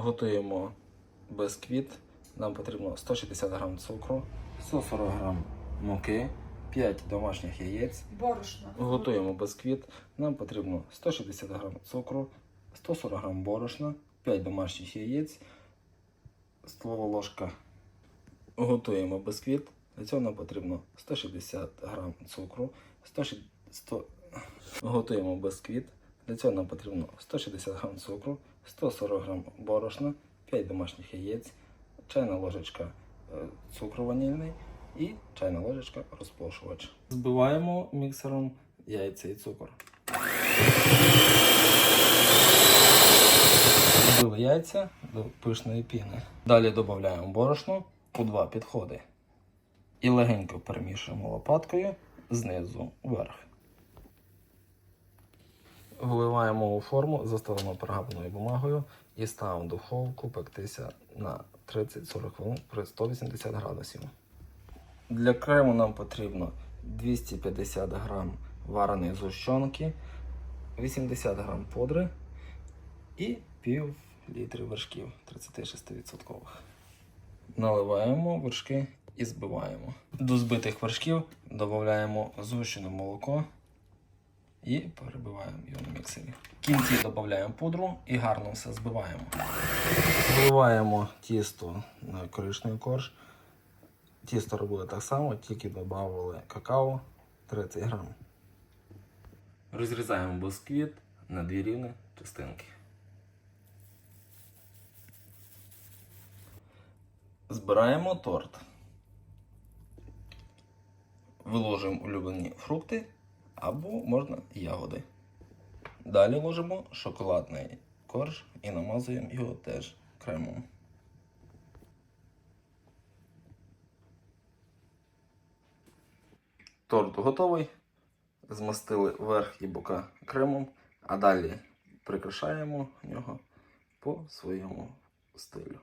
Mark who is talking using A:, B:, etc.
A: Готуємо бисквіт. Нам потрібно 160 г цукру, 140 г муки, 5 домашніх яєць.
B: Борошно.
A: Готуємо бисквіт. Нам потрібно 160 г цукру, 140 г борошна, 5 домашніх яєць, столова ложка. Готуємо бисквіт. Для цього нам потрібно 160 г цукру, 160 100... Готуємо бисквіт. Для цього нам потрібно 160 г цукру, 140 г борошна, 5 домашніх яєць, чайна ложечка е, цукру ванільний і чайна ложечка розпушувач. Збиваємо міксером яйця і цукор. Збили яйця до пишної піни. Далі додаємо борошно у два підходи. І легенько перемішуємо лопаткою знизу вверх. Вливаємо у форму, застелимо пергаменною бумагою і ставимо духовку пектися на 30-40 хвилин при 180 градусів. Для крему нам потрібно 250 грам вареної згущенки, 80 грам пудри і пів літри вершків 36%. Наливаємо вершки і збиваємо. До збитих вершків додаємо згущене молоко і перебиваємо його на міксері. Кінці додаємо пудру і гарно все збиваємо. Вливаємо тісто на коричневий корж. Тісто робили так само, тільки додавали какао 30 грам. Розрізаємо бисквіт на дві рівні частинки. Збираємо торт. Виложимо улюблені фрукти або можна ягоди. Далі ложимо шоколадний корж і намазуємо його теж кремом. Торт готовий. Змастили верх і бока кремом, а далі прикрашаємо його по своєму стилю.